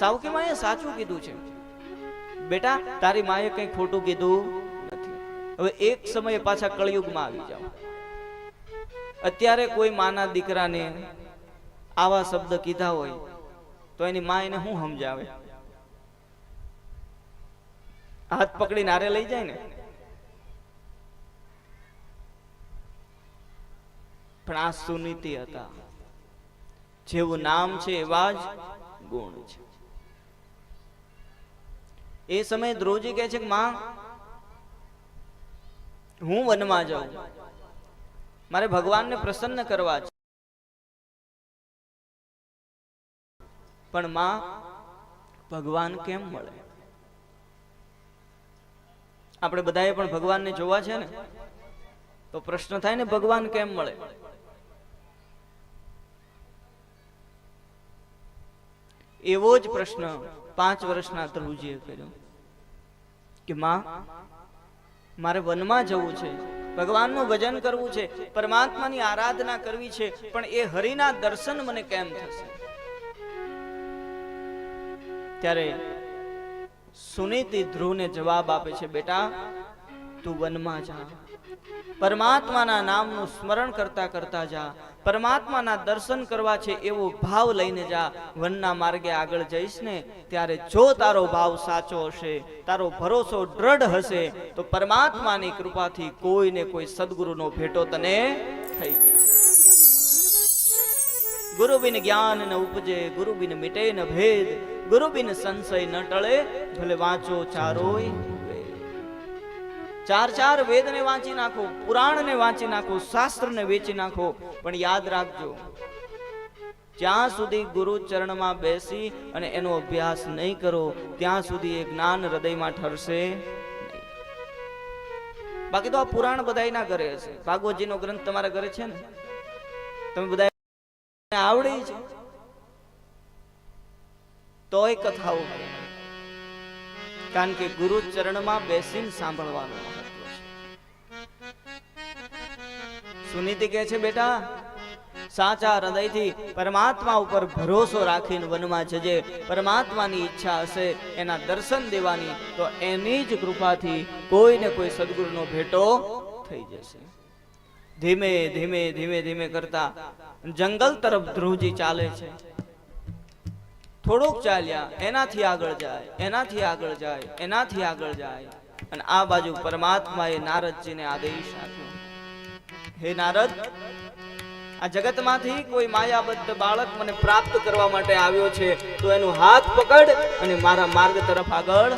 સાવકી માએ સાચું કીધું છે? બેટા, તારી માએ કંઈ ખોટું કીધું નથી. હવે એક સમયે પાછા કળિયુગમાં આવી જાઓ. અત્યારે કોઈ માના દીકરાને આવા શબ્દ કીધા હોય, તો એની મા એને શું સમજાવે? હાથ પકડી નારે લઈ જાય ને? પણ આ સુનીતિ હતા. જેવું નામ છે, એવા જ ગુણ છે. એ સમયે દ્રોજી કહે છે કે, માં, હું વનમાં જાઉં. મારે ભગવાનને પ્રસન્ન કરવા છે. પણ માં, ભગવાન કેમ મળે? આપણે બધાએ પણ ભગવાનને જોવા છે ને? તો પ્રશ્ન થાય ને, ભગવાન કેમ મળે? એવો જ પ્રશ્ન પાંચ વર્ષના ધ્રુવજીએ કર્યો કે, માં, મારે વનમાં જવું છે. ભગવાનનું ભજન કરવું છે, પરમાત્માની આરાધના કરવી છે, પણ એ હરિના દર્શન મને કેમ થશે? ત્યારે સુનીતિ ધ્રુવને જવાબ આપે છે, બેટા, તું વનમાં જા. પરમાત્માના નામનું સ્મરણ કરતા કરતા જા. પરમાત્માના દર્શન કરવા છે એવો ભાવ લઈને જા, વનના માર્ગે આગળ જઈશ ને, ત્યારે જો તારો ભાવ સાચો હશે, તારો ભરોસો દ્રઢ હશે, તો પરમાત્માની કૃપાથી કોઈ ને કોઈ સદગુરુનો ભેટો તને થઈ જશે ગુરુ બિન જ્ઞાન ન ઉપજે, ગુરુ બિન મિટે ન ભેદ, ગુરુ બિન સંશય ન ટળે, ભલે વાંચો ચારોય. ચાર ચાર વેદને વાંચી નાખો, પુરાણને વાંચી નાખો, શાસ્ત્રને વેચી નાખો, પણ યાદ રાખજો. જ્યાં સુધી ગુરુ ચરણમાં બેસી અને એનો અભ્યાસ નહીં કરો, ત્યાં સુધી એ જ્ઞાન હૃદયમાં ઠરશે બાકી તો આ પુરાણ બધાયના ઘરે હશે ભાગવતજીનો ગ્રંથ તમારા ઘરે છે ને? તમે બધા આવડી છે? તોય કથાઓ. કારણ કે ગુરુ ચરણમાં બેસીને સાંભળવાનું. સુનીતિ કહે છે, બેટા, સાચા હૃદયથી પરમાત્મા ઉપર ભરોસો રાખીને વનમાં જજે. પરમાત્માની ઈચ્છા હશે, એના દર્શન દેવાની, તો એની જ કૃપાથી કોઈને કોઈ સદગુરુનો ભેટો થઈ જશે. ધીમે ધીમે ધીમે ધીમે કરતા જંગલ તરફ ધ્રુવજી ચાલે છે. થોડોક ચાલ્યા, એનાથી આગળ જાય, એનાથી આગળ જાય, એનાથી આગળ જાય. અને આ બાજુ પરમાત્માએ નારદજીને આદેશ આપ્યો. હે નારદ, આ જગતમાંથી કોઈ માયાબદ્ધ બાળક મને પ્રાપ્ત કરવા માટે આવ્યો છે, તો એનું હાથ પકડ અને મારા માર્ગ તરફ આગળ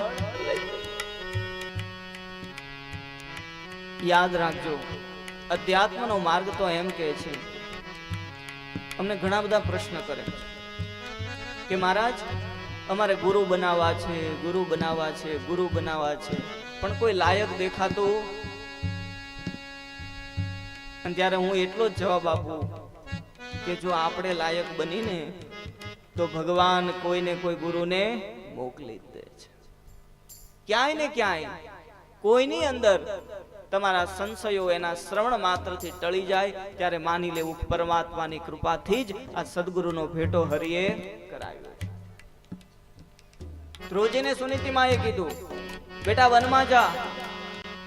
યાદ રાખજો, અધ્યાત્મનો માર્ગ તો એમ કે છે. અમને ઘણા બધા પ્રશ્ન કરે કે મહારાજ, અમારે ગુરુ બનાવવા છે, ગુરુ બનાવવા છે, ગુરુ બનાવવા છે, પણ કોઈ લાયક દેખાતું અને ત્યારે હું એટલો જ જવાબ આપું કે જો આપણે લાયક બનીને, તો ભગવાન કોઈને કોઈ ગુરુને મોકલી દે છે. ક્યાંય ને ક્યાંય કોઈની અંદર તમારા સંશયો એના શ્રવણ માત્રથી ટળી જાય, ત્યારે માની લેવું પરમાત્માની કૃપાથી જ આ સદગુરુનો ભેટો હરિએ કરાવ્યો ધ્રુવજીને સુનીતિમાં એ કીધું, બેટા વનમાં જા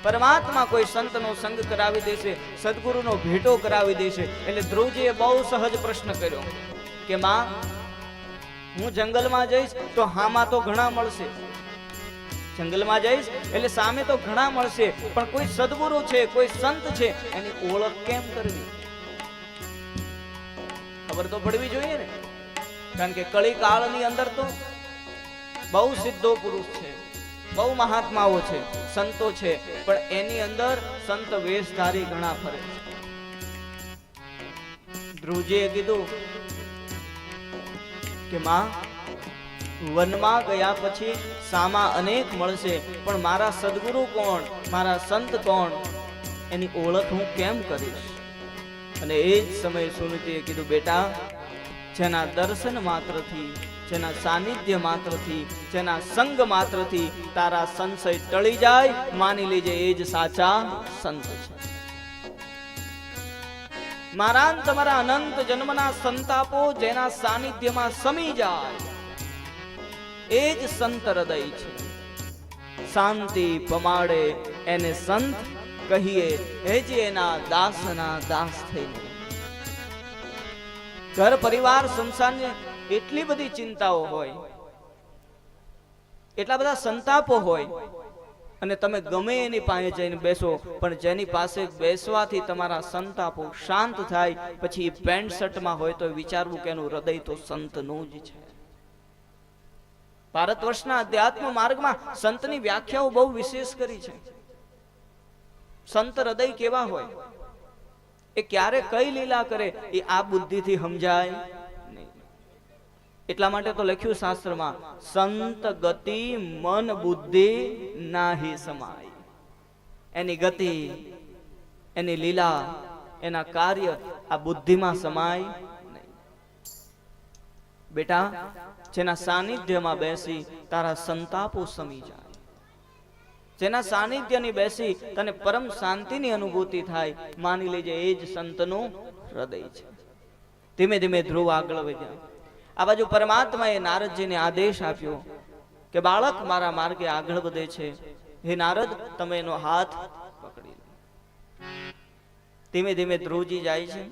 પરમાત્મા કોઈ સંતનો સંગ કરાવી દેશે, સદગુરુનો ભેટો કરાવી દેશે, એટલે ધ્રુવજીએ બહુ સહજ પ્રશ્ન કર્યો કે માં, હું જંગલમાં જઈશ તો હામાં તો ઘણા મળશે. જંગલમાં જઈશ એટલે સામે તો ઘણા મળશે, પણ કોઈ સદગુરુ છે, કોઈ સંત છે, એની ઓળખ કેમ કરવી? ખબર તો પડવી જોઈએ ને. કારણ કે કળી કાળની અંદર તો બહુ સિદ્ધો પુરુષ છે. બહુ મહાત્માઓ છે, સંતો છે, પણ એની અંદર સંત વેશધારી ઘણા ફરે છે. ધ્રુવજીએ કીધું કે, માં, વનમાં ગયા પછી સામા અનેક મળશે, પણ મારા સદગુરુ કોણ, મારા સંત કોણ? એની ઓળખ હું કેમ કરીશ? અને એ જ સમયે સુનીતિએ કીધું, બેટા જેના દર્શન માત્રથી, જેના સાનિધ્ય માત્રથી, જેના સંગ માત્રથી તારા સંશય ટળી જાય, માની લેજે એ જ સાચા સંત છે. મારા તમારા અનંત જન્મના સંતાપો જેના સાનિધ્યમાં સમી જાય, એ જ સંત હૃદય છે. શાંતિ પમાડે એને સંત કહીએ હેજી એના દાસના દાસ થઈને. ઘર, પરિવાર સંસારની એટલી બધી ચિંતાઓ હોય. એટલા બધા સંતાપો હોય. અને તમે ગમે એની પાસે જઈને બેસો, પણ જેની પાસે બેસવાથી તમારા સંતાપો શાંત થાય, પછી પેન્ટ શર્ટમાં હોય તો વિચારવું કે એનું હૃદય તો સંતનું જ છે. ભારત વર્ષના અધ્યાત્મ માર્ગમાં સંતની વ્યાખ્યાઓ બહુ વિશેષ કરી છે. સંત હૃદય કેવા હોય? એ ક્યારે કઈ લીલા કરે એ આ બુદ્ધિથી સમજાય એટલા માટે તો લખ્યું શાસ્ત્રમાં, સંત ગતિ મન બુદ્ધિ નાહી સમાય. એની ગતિ, એની લીલા, એના કાર્ય આ બુદ્ધિમાં સમાય બેટા, જેના સાનિધ્યમાં બેસી તારા સંતાપો સમી જાય. જેના સાનિધ્યની બેસી તને પરમ શાંતિની અનુભૂતિ થાય, માની લેજે એ જ સંતનું હૃદય છે. ધીમે ધીમે ધ્રુવ આગળ વધ્યા. આ બાજુ પરમાત્માએ નારદજીને આદેશ આપ્યો કે, બાળક મારા માર્ગે આગળ વધે છે. હે નારદ, તમે એનો હાથ પકડી ધીમે ધીમે ધ્રુવજી જાય છે.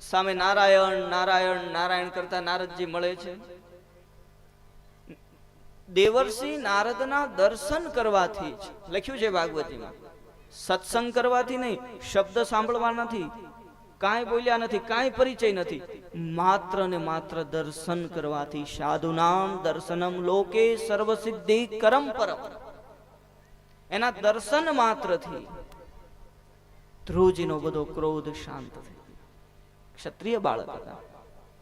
સામે નારાયણ નારાયણ નારાયણ કરતા નારદજી મળે છે. દેવર્ષિ નારદના દર્શન કરવાથી લખ્યું છે ભાગવતીમાં. સત્સંગ કરવાથી નહીં, શબ્દ સાંભળવા નથી, કાંઈ બોલ્યા નથી, કાંઈ પરિચય નથી. માત્ર ને માત્ર દર્શન કરવાથી સાધુનામ દર્શનમ લોકે સર્વસિદ્ધિ કરમ પરમ. એના દર્શન માત્રથી ધ્રુવજીનો બધો ક્રોધ શાંત થઈ ક્ષત્રિય બાળક હતા.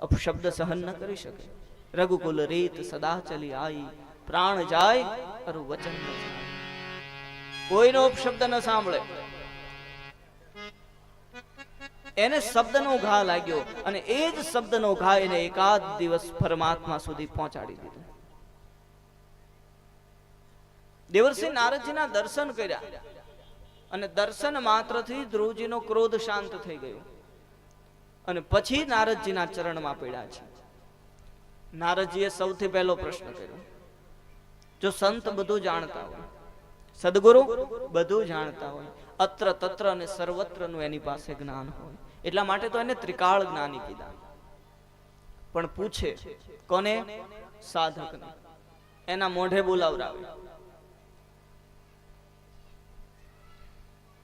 અપશબ્દ સહન ન કરી શકે. રઘુકુલ રીત સદા ચલી આઈ. પ્રાણ જાય અરુ વચન કોઈનો શબ્દ ન સાંભળે. એને શબ્દનો ઘા લાગ્યો અને એ જ શબ્દનો ઘા એને એકાદ દિવસ પરમાત્મા સુધી પહોંચાડી દીધો. દેવરસિંહ નારદજીના દર્શન કર્યા અને દર્શન માત્રથી ધ્રુવજીનો ક્રોધ શાંત થઈ ગયો. અને પછી નારદજીના ચરણમાં પડ્યા છે. નારદજીએ સૌથી પહેલો પ્રશ્ન કર્યો. જો સંત બધું જાણતા હોય. સદગુરુ બધું જાણતા હોય. અત્ર તત્ર અને સર્વત્રનું એની પાસે જ્ઞાન હોય. એટલા માટે તો એને ત્રિકાળ જ્ઞાની કીધા. પણ પૂછે કોને? સાધકને. એના મોઢે બોલાવરાવે.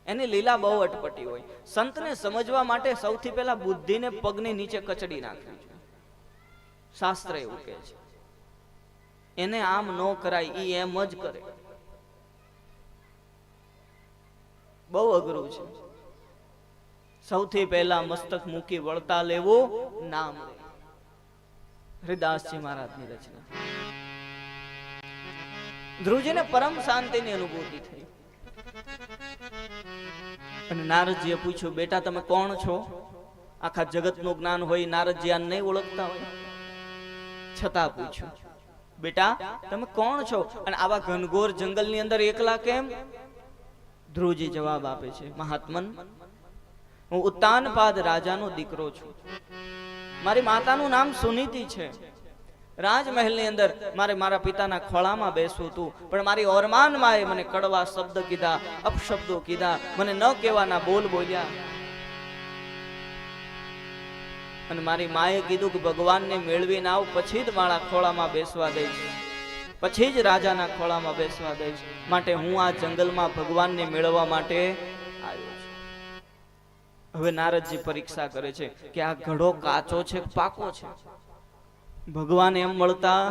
એની લીલા બહુ અટપટી હોય. સંતને સમજવા માટે સૌથી પહેલા બુદ્ધિને પગની નીચે કચડી નાખવી જોઈએ. શાસ્ત્ર એવું કહે છે. એને આમ ન કરાય, ઈ એમ જ કરે. બહુ અઘરું છે. સૌથી પહેલા મસ્તક મૂકી વળતા લેવો, નામ હરિદાસજી મહારાજની રચના. ધ્રુવજીને પરમ શાંતિની અનુભૂતિ થઈ. અને નારદજીએ પૂછ્યું, બેટા, તમે કોણ છો? આખા જગતનું જ્ઞાન હોય, નારદજી આ નહીં ઓળખતા હોય? છતાં પૂછ્યું બેટા, તમે કોણ છો? અને આવા ઘનઘોર જંગલની અંદર એકલા કેમ? ધ્રુવજી જવાબ આપે છે, મહાત્મન, હું ઉત્તાનપાદ રાજાનો દીકરો છું. મારી માતાનું નામ સુનીતિ છે. રાજમહેલની અંદર મારે મારા પિતાના ખોળામાં બેસવું હતું, પણ મારી ઓરમાન માએ મને કડવા શબ્દ કીધા, અપશબ્દો કીધા, મને ન કહેવાના બોલ બોલ્યા. અને મારી માએ કીધું કે ભગવાનને મેળવીને આવ, પછી જ મારા ખોળામાં બેસવા દઈશ. પછી જ રાજાના ખોળામાં બેસવા દઈશ. માટે હું આ જંગલમાં ભગવાનને મેળવવા માટે આવ્યો છું. હવે નારદજી પરીક્ષા કરે છે કે આ ઘડો કાચો છે પાકો છે? ભગવાન એમ મળતા,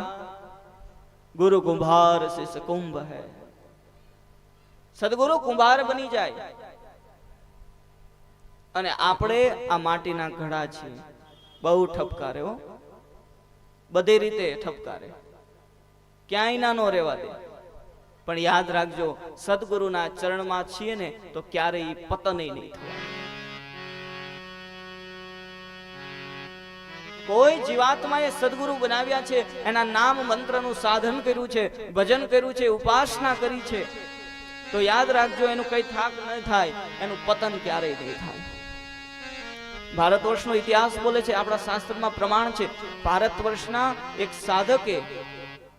ગુરુ કુંભાર સે સકુંભ હે. સદગુરુ કુંભાર બની જાય. અને આપણે આ માટીના ઘડા છીએ. બહુ ઠપકારે હો. બધી રીતે ઠપકારે. ક્યાંય ના નો રહેવા દે. પણ યાદ રાખજો, સદગુરુના ચરણમાં છીએ ને, તો ક્યારેય પતન નહીં કોઈ જીવાત્માએ સદગુરુ બનાવ્યા છે, એના નામ મંત્રનું સાધન કર્યું છે, ભજન કર્યું છે, ઉપાસના કરી છે, તો યાદ રાખજો, એનું કઈ થાક ન થાય, એનું પતન ક્યારેય નહીં થાય. ભારત વર્ષનો ઇતિહાસ બોલે છે, આપણા શાસ્ત્રમાં પ્રમાણ છે. ભારત વર્ષના એક સાધકે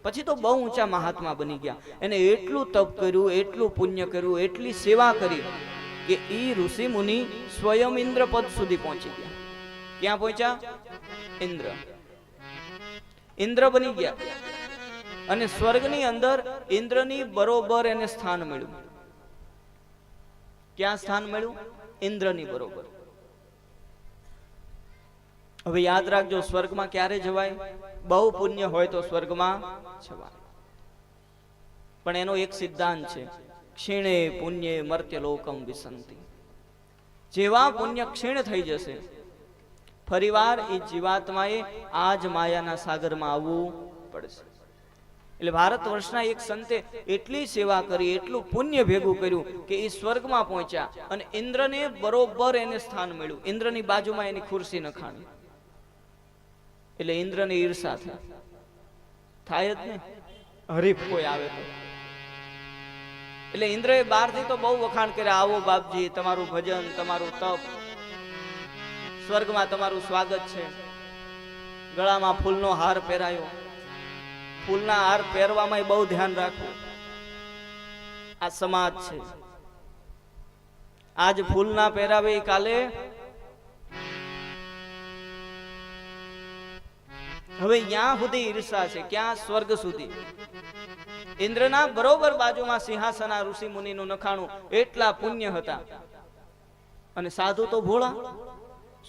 પછી તો બહુ ઊંચા મહાત્મા બની ગયા. એને એટલું તપ કર્યું, એટલું પુણ્ય કર્યું, એટલી સેવા કરી કે એ ઋષિ મુનિ સ્વયં ઇન્દ્ર પદ સુધી પહોંચી ગયા. ક્યાં પહોંચ્યા? ઇન્દ્ર. ઇન્દ્ર બની ગયા. અને સ્વર્ગની અંદર ઇન્દ્રની બરોબર એને સ્થાન મળ્યું. ક્યાં સ્થાન મળ્યું? ઇન્દ્રની બરોબર. હવે યાદ રાખજો, સ્વર્ગમાં ક્યારે જવાય? બહુ પુણ્ય હોય તો સ્વર્ગમાં જવાય. પણ એનો એક સિદ્ધાંત છે, ક્ષીણે પુણ્ય મર્ત્ય લોકમ વિસંતિ. જેવા પુણ્ય ક્ષીણ થઈ જશે, ફરીવાર એ જીવાત્માએ આ જ માયાના સાગરમાં આવવું પડશે. એટલે ભારત વર્ષના એક સંતે એટલી સેવા કરી, એટલું પુણ્ય ભેગું કર્યું કે એ સ્વર્ગમાં પહોંચ્યા અને ઇન્દ્રને બરોબર એને સ્થાન મળ્યું. ઇન્દ્રની બાજુમાં એની ખુરશી નખાણી. એટલે ઇન્દ્રને ઈર્ષા થાય થાય જ ને હરીફ. કોઈ આવે તો. એટલે ઇન્દ્રએ બહારથી તો બહુ વખાણ કર્યા આવો બાપજી તમારું ભજન તમારું તપ. સ્વર્ગમાં તમારું સ્વાગત છે. ગળામાં ફૂલનો હાર પહેરાયો. ફૂલના હાર પહેરવામાં બહુ ધ્યાન રાખવું આ સમાજ છે. આજ ફૂલ ના પહેરાવે કાલે હવે ત્યાં સુધી ઈર્ષા છે, ક્યાં સ્વર્ગ સુધી? ઇન્દ્રના બરોબર બાજુમાં સિંહાસન ઋષિ મુનિનું નખાણું એટલા પુણ્ય હતા. અને સાધુ તો ભોળા.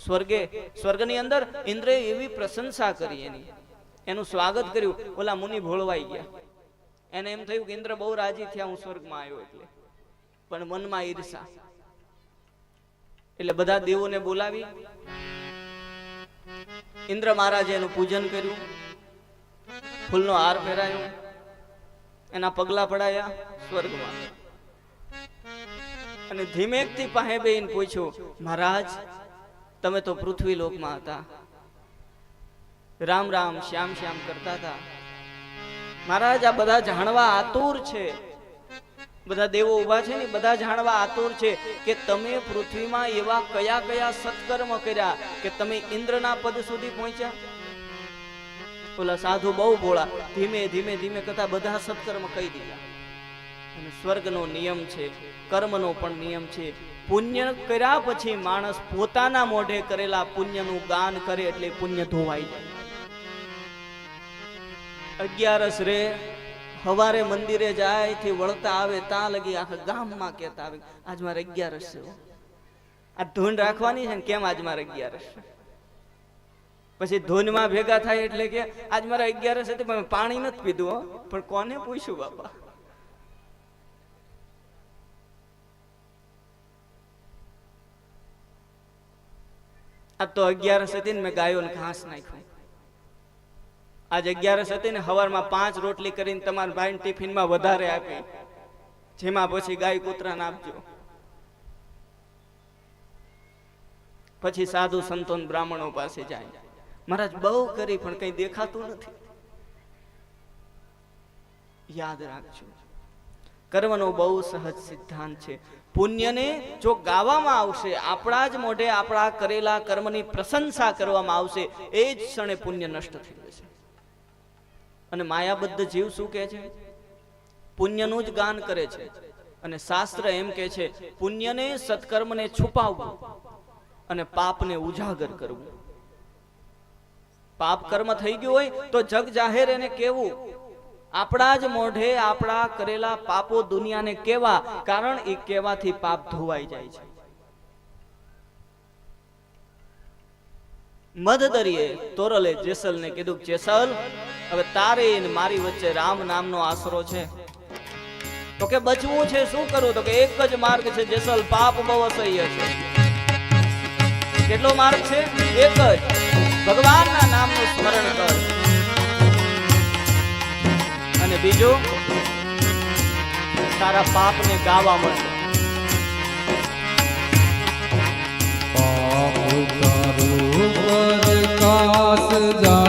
સ્વર્ગે, સ્વર્ગની અંદર ઇન્દ્રએ એવી પ્રશંસા કરી એની. એનું સ્વાગત કર્યું, ઓલા મુનિ ભોળવાઈ ગયા. એને એમ થયું કે ઇન્દ્ર બહુ રાજી થયા, હું સ્વર્ગમાં આવ્યો એટલે. પણ મનમાં ઈર્ષા. એટલે બધા દેવોને બોલાવી ઇન્દ્ર મહારાજે એનું પૂજન કર્યું. ફૂલનો હાર પહેરાયો. એના પગલા પડાયા સ્વર્ગમાં. અને ધીમેકથી પાસે બેન પૂછ્યું, મહારાજ, તમે તો પૃથ્વી લોકમાં હતા. રામ રામ, શ્યામ શ્યામ કરતા હતા. મહારાજ, આ બધા જાણવા આતુર છે. બધા દેવો ઊભા છે ને, બધા જાણવા આતુર છે કે તમે પૃથ્વીમાં એવા કયા કયા સત્કર્મ કર્યા કે તમે ઇન્દ્રના પદ સુધી પહોંચ્યા? ઓલા સાધુ બહુ ભોળા, ધીમે ધીમે ધીમે કરતા બધા સત્કર્મ કહી દીધા. અને સ્વર્ગનો નિયમ છે, કર્મનો પણ નિયમ છે. પુણ્ય કર્યા પછી માણસ પોતાના મોઢે કરેલા પુણ્યનું ગાન કરે એટલે પુણ્ય ધોવાઈ જાય. અગિયારસ રે હવારે મંદિરે જાય, થી વળતા આવે ત્યાં લગી આખા ગામમાં કહેતા આવે, આજ મારે અગિયારસ છે આ ધૂન રાખવાની છે ને કેમ આજ મારે અગિયારસ પછી ધૂનમાં ભેગા થાય એટલે કે, આજ મારે અગિયારસ હતી પણ પાણી નથી પીધું પણ કોને પૂછ્યું બાપા? આ તો અગિયારસ હતી ને મેં ગાયોને ઘાસ નાખ્યું. આજ અગિયારસ હતી ને સવારમાં પાંચ રોટલી કરીને તમારા ભાઈ ટિફિનમાં વધારે આપી. જેમાં પછી ગાય કૂતરાને આપજો. પછી સાધુ સંતો બ્રાહ્મણો પાસે જાય. મહારાજ બહુ કરી, પણ કઈ દેખાતું નથી. યાદ રાખજો. કર્મનો બહુ સહજ સિદ્ધાંત છે. પુણ્યને જો ગાવામાં આવશે, આપણા જ મોઢે આપણા કરેલા કર્મની પ્રશંસા કરવામાં આવશે, એ જ ક્ષણે પુણ્ય નષ્ટ થઈ જશે. અને માયાબદ્ધ જીવ શું કહે છે? પુણ્યનું જ ગાન કરે છે. અને શાસ્ત્ર એમ કહે છે, પુણ્યને સત્કર્મને છુપાવવું અને પાપને ઉજાગર કરવું. પાપ કર્મ થઈ ગયું હોય તો જગ જાહેર એને કેવું આપણા જ મોઢે આપણા કરેલા પાપો દુનિયાને કેવા કારણ એ કેવાથી પાપ ધોવાઈ જાય છે. મધદરીએ તોરલે જેસલને કીધું જેસલ, હવે તારે મારી વચ્ચે રામ નામનો આશરો છે. તો કે બચવું છે, શું કરવું તો કે એક જ માર્ગ છે, જેસલ, પાપ બહુ અસહ્ય છે. કેટલો માર્ગ છે? એક જ. ભગવાનના નામનું સ્મરણ કર. અને બીજું, તારા પાપને ગાવા મળે મારું કાસ જા